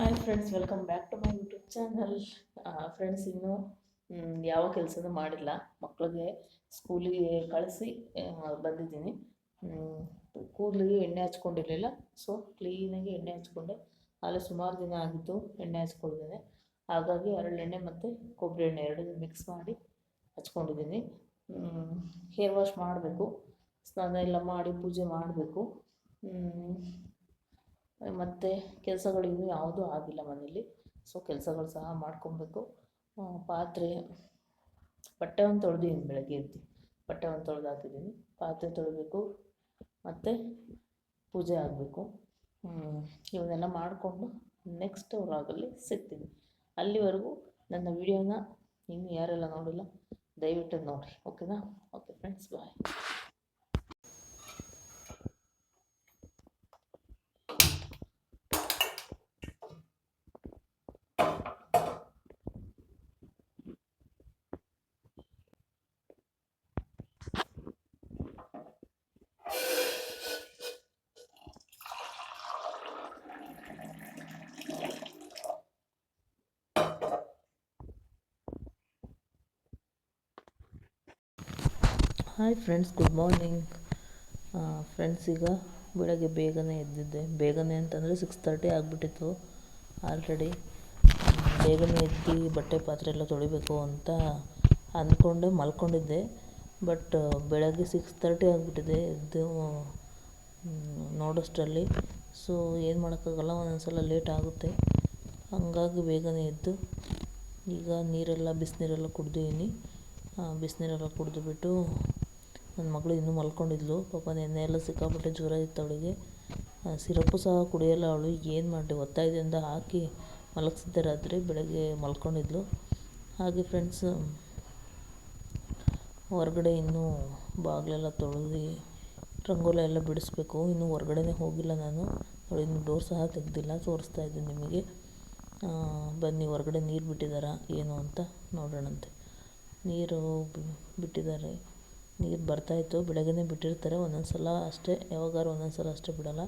Hi friends welcome back to my YouTube channel friends ಇನ್ನೂ ಯಾವ ಕೆಲಸನೂ ಮಾಡಿಲ್ಲ. ಮಕ್ಕಳಿಗೆ ಸ್ಕೂಲಿಗೆ ಕಳಿಸಿ ಬಂದಿದ್ದೀನಿ. ಕೂದಲಿಗೆ ಎಣ್ಣೆ ಹಚ್ಕೊಂಡಿರಲಿಲ್ಲ. ಸೊ ಕ್ಲೀನಾಗಿ ಎಣ್ಣೆ ಹಚ್ಕೊಂಡೆ. ಅಲ್ಲಿ ಸುಮಾರು ದಿನ ಆಗಿತ್ತು ಎಣ್ಣೆ ಹಚ್ಕೊಳ್ದೇನೆ ಹಾಗಾಗಿ ಹರಳೆಣ್ಣೆ ಮತ್ತು ಕೊಬ್ಬರಿ ಎಣ್ಣೆ ಎರಡನ್ನು ಮಿಕ್ಸ್ ಮಾಡಿ ಹಚ್ಕೊಂಡಿದ್ದೀನಿ. ಹೇರ್ ವಾಶ್ ಮಾಡಬೇಕು. ಸ್ನಾನ ಎಲ್ಲ ಮಾಡಿ ಪೂಜೆ ಮಾಡಬೇಕು. ಮತ್ತು ಕೆಲಸಗಳು ಇನ್ನೂ ಯಾವುದೂ ಆಗಿಲ್ಲ ಮನೆಯಲ್ಲಿ. ಸೊ ಕೆಲಸಗಳು ಸಹ ಮಾಡ್ಕೊಬೇಕು. ಪಾತ್ರೆ, ಬಟ್ಟೆ ಒಂದು ತೊಳೆದಿದ್ದೀನಿ ಬೆಳಗ್ಗೆ ಎದ್ದು. ಬಟ್ಟೆ ಒಂದು ತೊಳೆದು ಹಾಕಿದ್ದೀನಿ ಪಾತ್ರೆ ತೊಳಿಬೇಕು. ಮತ್ತು ಪೂಜೆ ಆಗಬೇಕು. ಇವನ್ನೆಲ್ಲ ಮಾಡಿಕೊಂಡು ನೆಕ್ಸ್ಟ್ ವ್ಲಾಗಲ್ಲಿ ಸಿಗ್ತೀನಿ. ಅಲ್ಲಿವರೆಗೂ ನನ್ನ ವಿಡಿಯೋನ ಇನ್ನು ಯಾರೆಲ್ಲ ನೋಡಿಲ್ಲ, ದಯವಿಟ್ಟು ನೋಡಿ ಓಕೆನಾ okay friends bye hi friends good morning friends ಈಗ ಬೆಳಗ್ಗೆ ಬೇಗನೆ ಎದ್ದಿದ್ದೆ. ಬೇಗನೆ ಅಂತಂದರೆ ಸಿಕ್ಸ್ ತರ್ಟಿ ಆಗಿಬಿಟ್ಟಿತ್ತು ಆಲ್ರೆಡಿ ಬೇಗನೆ ಎದ್ದು ಬಟ್ಟೆ ಪಾತ್ರೆ ಎಲ್ಲ ತೊಳಿಬೇಕು ಅಂತ ಅಂದ್ಕೊಂಡೆ, ಮಲ್ಕೊಂಡಿದ್ದೆ. ಬಟ್ ಬೆಳಗ್ಗೆ ಸಿಕ್ಸ್ ತರ್ಟಿ ಆಗಿಬಿಟ್ಟಿದೆ ಎದ್ದು ನೋಡೋಷ್ಟರಲ್ಲಿ. ಸೊ ಏನು ಮಾಡೋಕ್ಕಾಗಲ್ಲ ಒಂದೊಂದು ಸಲ ಲೇಟ್ ಆಗುತ್ತೆ. ಹಂಗಾಗಿ ಬೇಗನೆ ಎದ್ದು ಈಗ ನೀರೆಲ್ಲ, ಬಿಸಿನೀರೆಲ್ಲ ಕುಡ್ದಿದ್ದೀನಿ ಬಿಸಿನೀರೆಲ್ಲ ಕುಡಿದುಬಿಟ್ಟು ನನ್ನ ಮಗಳು ಇನ್ನೂ ಮಲ್ಕೊಂಡಿದ್ಲು. ಪಾಪ ನೆನ್ನೆ ಎಲ್ಲ ಸಿಕ್ಕಾಪಟ್ಟೆ ಜ್ವರ ಇತ್ತು ಅವಳಿಗೆ. ಸಿರಪ್ಪು ಸಹ ಕುಡಿಯೋಲ್ಲ ಅವಳು. ಏನು ಮಾಡಲಿ? ಒತ್ತಾಯದಿಂದ ಹಾಕಿ ಮಲಗಿಸಿದ್ದೆ ರಾತ್ರಿ, ಬೆಳಗ್ಗೆ ಮಲ್ಕೊಂಡಿದ್ಲು. ಹಾಗೆ ಫ್ರೆಂಡ್ಸ್ ಹೊರಗಡೆ ಇನ್ನೂ ಬಾಗಿಲೆಲ್ಲ ತೊಳೆದು ರಂಗೋಲಿ ಎಲ್ಲ ಬಿಡಿಸ್ಬೇಕು. ಇನ್ನೂ ಹೊರಗಡೆನೇ ಹೋಗಿಲ್ಲ ನಾನು. ಅವಳು ಇನ್ನೂ ಡೋರ್ ಸಹ ತೆಗೆದಿಲ್ಲ. ತೋರಿಸ್ತಾ ಇದ್ದೀನಿ ನಿಮಗೆ. ಬನ್ನಿ, ಹೊರಗಡೆ ನೀರು ಬಿಟ್ಟಿದ್ದಾರಾ, ಏನು ಅಂತ ನೋಡೋಣಂತೆ. ನೀರು ಬಿಟ್ಟಿದ್ದಾರೆ. ನೀರು ಬರ್ತಾಯಿತ್ತು ಬೆಳಗ್ಗೆನೇ ಬಿಟ್ಟಿರ್ತಾರೆ. ಒಂದೊಂದು ಸಲ ಅಷ್ಟೇ ಯಾವಾಗಾರು ಒಂದೊಂದು ಸಲ ಅಷ್ಟೇ ಬಿಡೋಲ್ಲ.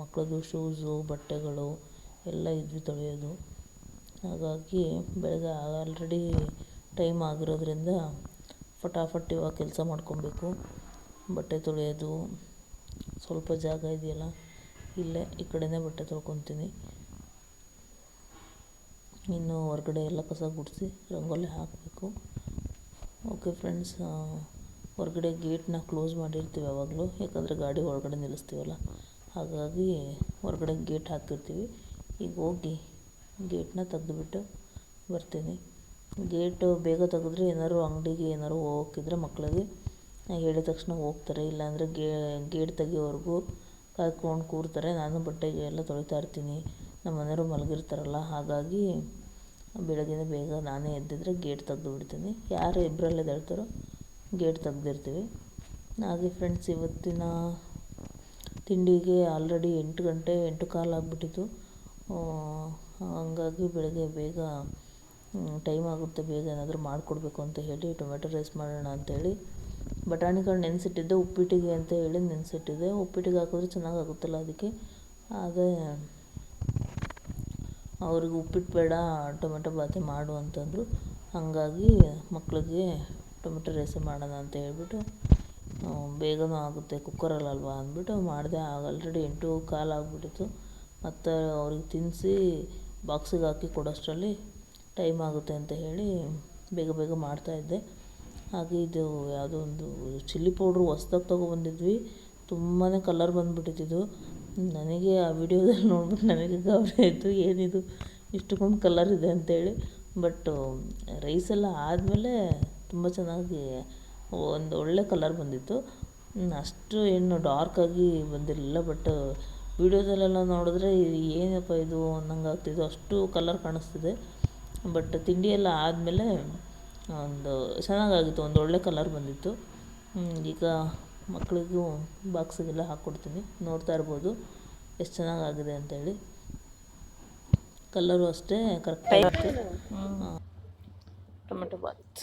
ಮಕ್ಕಳದು ಶೂಸು ಬಟ್ಟೆಗಳು ಎಲ್ಲ ಇದ್ವಿ ತೊಳೆಯೋದು. ಹಾಗಾಗಿ ಬೆಳಗ್ಗೆ ಆಲ್ರೆಡಿ ಟೈಮ್ ಆಗಿರೋದ್ರಿಂದ ಫಟಾಫಟ್ ಇವಾಗ ಕೆಲಸ ಮಾಡ್ಕೊಬೇಕು. ಬಟ್ಟೆ ತೊಳೆಯೋದು, ಸ್ವಲ್ಪ ಜಾಗ ಇದೆಯಲ್ಲ, ಇಲ್ಲೇ ಈ ಕಡೆನೇ ಬಟ್ಟೆ ತೊಳ್ಕೊತೀನಿ. ಇನ್ನು ಹೊರಗಡೆ ಎಲ್ಲ ಕಸ ಗುಡಿಸಿ, ರಂಗೋಲಿ ಹಾಕಬೇಕು. ಓಕೆ ಫ್ರೆಂಡ್ಸ್ ಹೊರಗಡೆ ಗೇಟ್ನ ಕ್ಲೋಸ್ ಮಾಡಿರ್ತೀವಿ ಯಾವಾಗಲೂ, ಯಾಕಂದರೆ ಗಾಡಿ ಒಳಗಡೆ ನಿಲ್ಲಿಸ್ತೀವಲ್ಲ. ಹಾಗಾಗಿ ಹೊರಗಡೆ ಗೇಟ್ ಹಾಕಿರ್ತೀವಿ. ಈಗ ಹೋಗಿ ಗೇಟ್ನ ತೆಗೆದುಬಿಟ್ಟು ಬರ್ತೀನಿ. ಗೇಟು ಬೇಗ ತೆಗೆದ್ರೆ ಏನಾದ್ರು ಅಂಗಡಿಗೆ ಏನಾದ್ರು ಹೋಗೋಕ್ಕಿದ್ರೆ ಮಕ್ಕಳಿಗೆ ಹೇಳಿದ ತಕ್ಷಣ ಹೋಗ್ತಾರೆ. ಇಲ್ಲಾಂದರೆ ಗೇಟ್ ತೆಗಿಯೋವರೆಗೂ ಕಾಯ್ಕೊಂಡು ಕೂರ್ತಾರೆ. ನಾನು ಬಟ್ಟೆ ಎಲ್ಲ ತೊಳಿತಾ ಇರ್ತೀನಿ. ನಮ್ಮ ಮನೆಯವರು ಮಲಗಿರ್ತಾರಲ್ಲ, ಹಾಗಾಗಿ ಬೆಳಗ್ಗೆನೇ ಬೇಗ ನಾನೇ ಎದ್ದಿದ್ರೆ ಗೇಟ್ ತೆಗೆದು ಬಿಡ್ತೀನಿ. ಯಾರು ಇಬ್ಬರಲ್ಲಿ ಎದ್ದೇಳ್ತಾರೋ ಗೇಟ್ ತೆಗ್ದಿರ್ತೀವಿ. ಹಾಗೆ ಫ್ರೆಂಡ್ಸ್ ಇವತ್ತಿನ ತಿಂಡಿಗೆ ಆಲ್ರೆಡಿ ಎಂಟು ಗಂಟೆ, ಎಂಟು ಕಾಲು ಆಗಿಬಿಟ್ಟಿತ್ತು. ಹಂಗಾಗಿ ಬೆಳಗ್ಗೆ ಬೇಗ ಟೈಮ್ ಆಗುತ್ತೆ, ಬೇಗ ಏನಾದರೂ ಮಾಡಿಕೊಡ್ಬೇಕು ಅಂತ ಹೇಳಿ ಟೊಮೆಟೊ ರೈಸ್ ಮಾಡೋಣ ಅಂತೇಳಿ ಬಟಾಣಿಗಳು ನೆನೆಸಿಟ್ಟಿದ್ದೆ, ಉಪ್ಪಿಟ್ಟಿಗೆ ಅಂತ ಹೇಳಿ ನೆನೆಸಿಟ್ಟಿದ್ದೆ. ಉಪ್ಪಿಟ್ಟಿಗೆ ಹಾಕಿದ್ರೆ ಚೆನ್ನಾಗಾಗುತ್ತಲ್ಲ ಅದಕ್ಕೆ. ಅದೇ ಅವ್ರಿಗೆ ಉಪ್ಪಿಟ್ಟು ಬೇಡ, ಟೊಮೆಟೊ ಬಾತೆ ಮಾಡು ಅಂತಂದರು. ಹಾಗಾಗಿ ಮಕ್ಕಳಿಗೆ ಟೊಮೆಟೊ ರೈಸೇ ಮಾಡೋಣ ಅಂತ ಹೇಳ್ಬಿಟ್ಟು ಬೇಗನೂ ಆಗುತ್ತೆ ಕುಕ್ಕರಲ್ಲಲ್ವಾ ಅಂದ್ಬಿಟ್ಟು ಮಾಡಿದೆ ಆಲ್ರೆಡಿ ಎಂಟು ಕಾಲು ಆಗಿಬಿಟ್ಟಿತ್ತು. ಮತ್ತು ಅವ್ರಿಗೆ ತಿನ್ನಿಸಿ ಬಾಕ್ಸಿಗೆ ಹಾಕಿ ಕೊಡೋಷ್ಟರಲ್ಲಿ ಟೈಮ್ ಆಗುತ್ತೆ ಅಂತ ಹೇಳಿ ಬೇಗ ಬೇಗ ಮಾಡ್ತಾಯಿದ್ದೆ ಹಾಗೆ ಇದು ಯಾವುದೋ ಒಂದು ಚಿಲ್ಲಿ ಪೌಡ್ರು ಹೊಸ್ದಾಗಿ ತೊಗೊಬಂದಿದ್ವಿ ತುಂಬಾ ಕಲರ್ ಬಂದುಬಿಟ್ಟಿದ್ದು ನನಗೆ ಆ ವಿಡಿಯೋದಲ್ಲಿ ನೋಡ್ಬಿಟ್ಟು ನನಗೆ ಗಾಬರಿ ಆಯಿತು, ಏನಿದು, ಇಷ್ಟಕ್ಕೊಂದು ಕಲರ್ ಇದೆ ಅಂತೇಳಿ ಬಟ್ ರೈಸೆಲ್ಲ ಆದಮೇಲೆ ತುಂಬ ಚೆನ್ನಾಗಿ ಒಂದು ಒಳ್ಳೆ ಕಲರ್ ಬಂದಿತ್ತು. ಅಷ್ಟು ಏನು ಡಾರ್ಕಾಗಿ ಬಂದಿರಲಿಲ್ಲ ಬಟ್ ವೀಡಿಯೋದಲ್ಲೆಲ್ಲ ನೋಡಿದ್ರೆ ಏನಪ್ಪ ಇದು ಅನ್ನಂಗೆ ಆಗ್ತಿದ್ದು ಅಷ್ಟು ಕಲರ್ ಕಾಣಿಸ್ತಿದೆ. ಬಟ್ ತಿಂಡಿ ಎಲ್ಲ ಆದಮೇಲೆ ಒಂದು ಚೆನ್ನಾಗಾಗಿತ್ತು ಒಂದು ಒಳ್ಳೆ ಕಲರ್ ಬಂದಿತ್ತು. ಈಗ ಮಕ್ಕಳಿಗೂ ಬಾಕ್ಸಿಗೆಲ್ಲ ಹಾಕ್ಕೊಡ್ತೀನಿ ನೋಡ್ತಾ ಇರ್ಬೋದು. ಎಷ್ಟು ಚೆನ್ನಾಗಾಗಿದೆ ಅಂತೇಳಿ. ಕಲರು ಅಷ್ಟೇ ಕರೆಕ್ಟಾಗಿತ್ತು ಟೊಮೆಟೊ ಬಾತ್.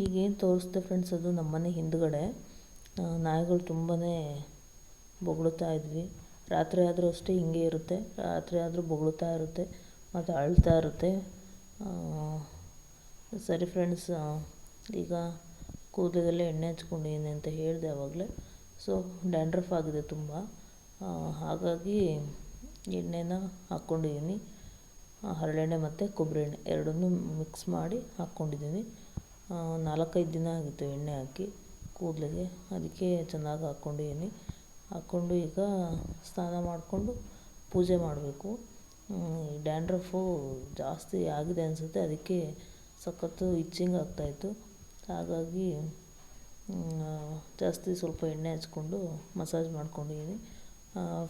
ಈಗೇನು ತೋರಿಸ್ದೆ ಫ್ರೆಂಡ್ಸ್ ಅದು ನಮ್ಮನೆ ಹಿಂದ್ಗಡೆ. ನಾಯಿಗಳು ತುಂಬಾ ಬೊಗಳುತ್ತಾ ಇದ್ವಿ. ರಾತ್ರಿ ಆದರೂ ಅಷ್ಟೇ ಹಿಂಗೆ ಇರುತ್ತೆ. ರಾತ್ರಿ ಆದರೂ ಬೊಗಳುತ್ತಾ ಇರುತ್ತೆ ಮತ್ತು ಅಳ್ತಾ ಇರುತ್ತೆ. ಸರಿ ಫ್ರೆಂಡ್ಸ್ ಈಗ ಕೂದಲಿಗೆಲ್ಲ ಎಣ್ಣೆ ಹಚ್ಕೊಂಡಿದ್ದೀನಿ ಅಂತ ಹೇಳಿದೆ ಆವಾಗಲೇ ಸೊ ಡ್ಯಾಂಡ್ರಫ್ ಆಗಿದೆ ತುಂಬ. ಹಾಗಾಗಿ ಎಣ್ಣೆನ ಹಾಕ್ಕೊಂಡಿದ್ದೀನಿ. ಹರಳೆಣ್ಣೆ ಮತ್ತು ಕೊಬ್ಬರಿ ಎಣ್ಣೆ ಎರಡನ್ನೂ ಮಿಕ್ಸ್ ಮಾಡಿ ಹಾಕ್ಕೊಂಡಿದ್ದೀನಿ. ನಾಲ್ಕೈದು ದಿನ ಆಗಿತ್ತು ಎಣ್ಣೆ ಹಾಕಿ ಕೂದಲಿಗೆ. ಅದಕ್ಕೆ ಚೆನ್ನಾಗಿ ಹಾಕ್ಕೊಂಡಿದ್ದೀನಿ. ಹಾಕ್ಕೊಂಡು ಈಗ ಸ್ನಾನ ಮಾಡಿಕೊಂಡು ಪೂಜೆ ಮಾಡಬೇಕು. ಡ್ಯಾಂಡ್ರಫು ಜಾಸ್ತಿ ಆಗಿದೆ ಅನಿಸುತ್ತೆ. ಅದಕ್ಕೆ ಸಖತ್ತು ಇಚ್ಚಿಂಗ್ ಆಗ್ತಾಯಿತ್ತು ಹಾಗಾಗಿ ಜಾಸ್ತಿ ಸ್ವಲ್ಪ ಎಣ್ಣೆ ಹಚ್ಕೊಂಡು ಮಸಾಜ್ ಮಾಡ್ಕೊಂಡಿದ್ದೀನಿ.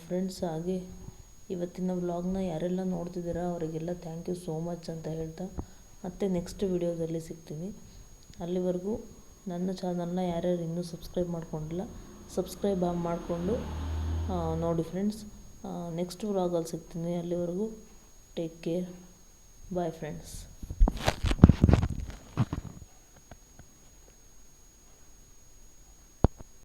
ಫ್ರೆಂಡ್ಸ್ ಹಾಗೆ ಇವತ್ತಿನ ವ್ಲಾಗ್ನ ಯಾರೆಲ್ಲ ನೋಡ್ತಿದ್ದೀರಾ, ಅವರಿಗೆಲ್ಲ ಥ್ಯಾಂಕ್ ಯು ಸೋ ಮಚ್ ಅಂತ ಹೇಳ್ತಾ ಮತ್ತೆ ನೆಕ್ಸ್ಟ್ ವಿಡಿಯೋದಲ್ಲಿ ಸಿಗ್ತೀನಿ. ಅಲ್ಲಿವರೆಗೂ ನನ್ನ ಚಾನಲ್ನ ಯಾರ್ಯಾರು ಇನ್ನೂ ಸಬ್ಸ್ಕ್ರೈಬ್ ಮಾಡ್ಕೊಂಡಿಲ್ಲ, ಸಬ್ಸ್ಕ್ರೈಬ್ ಮಾಡಿಕೊಂಡು ನೋಡಿ ಫ್ರೆಂಡ್ಸ್ ನೆಕ್ಸ್ಟ್ ವ್ಲಾಗಲ್ಲಿ ಸಿಗ್ತೀನಿ. ಅಲ್ಲಿವರೆಗೂ ಟೇಕ್ ಕೇರ್ ಬಾಯ್ ಫ್ರೆಂಡ್ಸ್